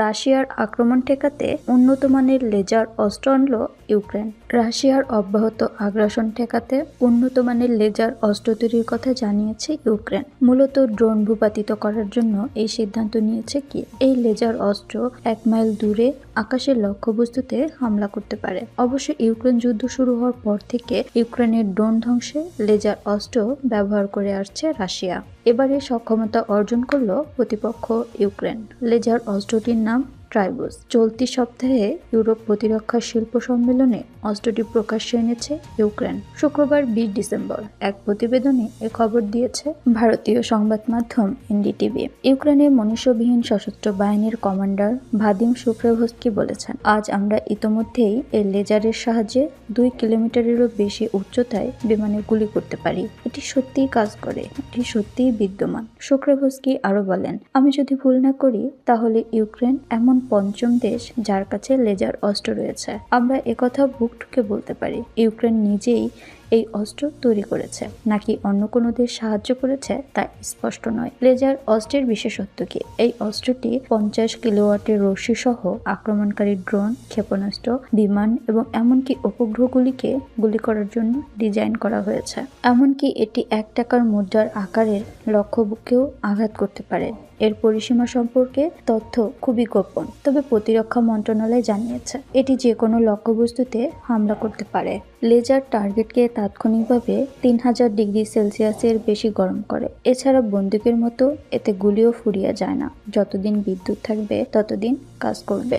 রাশিয়ার আক্রমণ ঠেকাতে উন্নত মানের লেজার অস্ত্র আনল ইউক্রেন। রাশিয়ার অব্যাহত আগ্রাসন ঠেকাতে উন্নত মানের লেজার অস্ত্র তৈরির কথা জানিয়েছে ইউক্রেন। মূলত ড্রোন ভূপাতিত করার জন্য এই সিদ্ধান্ত নিয়েছে কি এই লেজার অস্ত্র এক মাইল দূরে আকাশের লক্ষ্যবস্তুতে হামলা করতে পারে। অবশ্য ইউক্রেন যুদ্ধ শুরু হওয়ার পর থেকে ইউক্রেনের ড্রোন ধ্বংসে লেজার অস্ত্র ব্যবহার করে আসছে রাশিয়া। এবারে সক্ষমতা অর্জন করল প্রতিপক্ষ ইউক্রেন। Laser অস্ত্রটির lắm. ট্রাইবুস চলতি সপ্তাহে ইউরোপ প্রতিরক্ষা শিল্প সম্মেলনে অস্ত্রটি প্রকাশ্যে এনেছে ইউক্রেন। শুক্রবার বিশ ডিসেম্বর এক প্রতিবেদনে এ খবর দিয়েছে ভারতীয় সংবাদ মাধ্যম এনডিটিভি। ইউক্রেনের মনুষ্যবিহীন সশস্ত্র বাহিনীর কমান্ডার ভাদিম শুক্রেভস্কি বলেছেন, আজ আমরা ইতোমধ্যেই এর লেজারের সাহায্যে দুই কিলোমিটারেরও বেশি উচ্চতায় বিমানে গুলি করতে পারি। এটি সত্যিই কাজ করে, এটি সত্যিই বিদ্যমান। শুক্রেভস্কি আরও বলেন, আমি যদি ভুল না করি, তাহলে ইউক্রেন এমন পঞ্চম দেশ, যার কাছে লেজার অস্ত্র রয়েছে। আমরা একথা বুক ঠুকে বলতে পারি। ইউক্রেন নিজেই এই অস্ত্র তৈরি করেছে। নাকি অন্য কোনো দেশ সাহায্য করেছে তা স্পষ্ট নয়। লেজার অস্ত্রের বিশেষত্ব কি? এই অস্ত্রটি পঞ্চাশ কিলোওয়াটের রশ্মি সহ আক্রমণকারী ড্রোন, ক্ষেপণাস্ত্র, বিমান এবং এমনকি উপগ্রহগুলিকে গুলি করার জন্য ডিজাইন করা হয়েছে। এমনকি এটি এক টাকার মুদ্রার আকারের লক্ষ্যকেও আঘাত করতে পারে। এর পরিসীমা সম্পর্কে তথ্য খুবই গোপন, তবে প্রতিরক্ষা মন্ত্রণালয় জানিয়েছে, এটি যে কোনো লক্ষ্যবস্তুতে হামলা করতে পারে। লেজার টার্গেটকে তাৎক্ষণিকভাবে তিন হাজার ডিগ্রি সেলসিয়াসের বেশি গরম করে। এছাড়া বন্দুকের মতো এতে গুলিও ফুরিয়ে যায় না। যতদিন বিদ্যুৎ থাকবে, ততদিন কাজ করবে।